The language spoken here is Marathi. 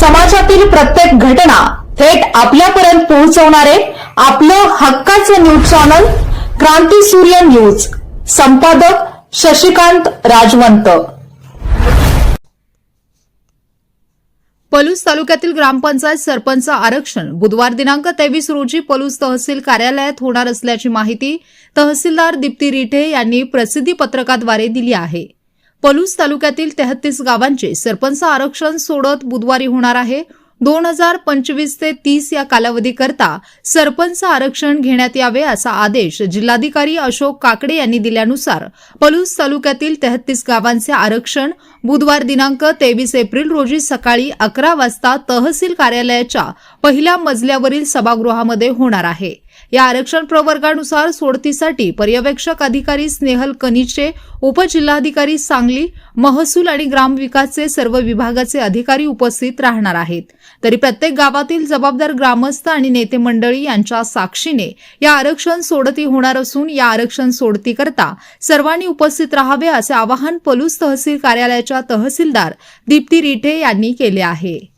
समाजातील प्रत्येक घटना थेट आपल्यापर्यंत पोहोचवणारे आपलं हक्काचं न्यूज चॅनल क्रांती सूर्य न्यूज. संपादक शशिकांत राजवंत. पलूस तालुक्यातील ग्रामपंचायत सरपंच आरक्षण बुधवार दिनांक तेवीस रोजी पलूस तहसील कार्यालयात होणार असल्याची माहिती तहसीलदार दीप्ती रिठे यांनी प्रसिद्धी पत्रकाद्वारे दिली आहे. पलूस तालुक्यातील तेहतीस गावांचे सरपंच आरक्षण सोडत बुधवारी होणार आहे. दोन हजार पंचवीस ते तीस या कालावधीकरता सरपंच आरक्षण घेण्यात यावे असा आदेश जिल्हाधिकारी अशोक काकडे यांनी दिल्यानुसार पलूस तालुक्यातील तेहतीस गावांचे आरक्षण बुधवार दिनांक तेवीस एप्रिल रोजी सकाळी अकरा वाजता तहसील कार्यालयाच्या पहिल्या मजल्यावरील सभागृहामध्ये होणार आहे. या आरक्षण प्रवर्गानुसार सोडतीसाठी पर्यवेक्षक अधिकारी स्नेहल कनिचे उपजिल्हाधिकारी सांगली महसूल आणि ग्रामविकासचे सर्व विभागाचे अधिकारी उपस्थित राहणार आहेत. तरी प्रत्येक गावातील जबाबदार ग्रामस्थ आणि नेते मंडळी यांच्या साक्षीने या आरक्षण सोडती होणार असून या आरक्षण सोडतीकरता सर्वांनी उपस्थित राहावे असे आवाहन पलूस तहसील कार्यालयाच्या तहसीलदार दीप्ती रिठे यांनी केले आहे.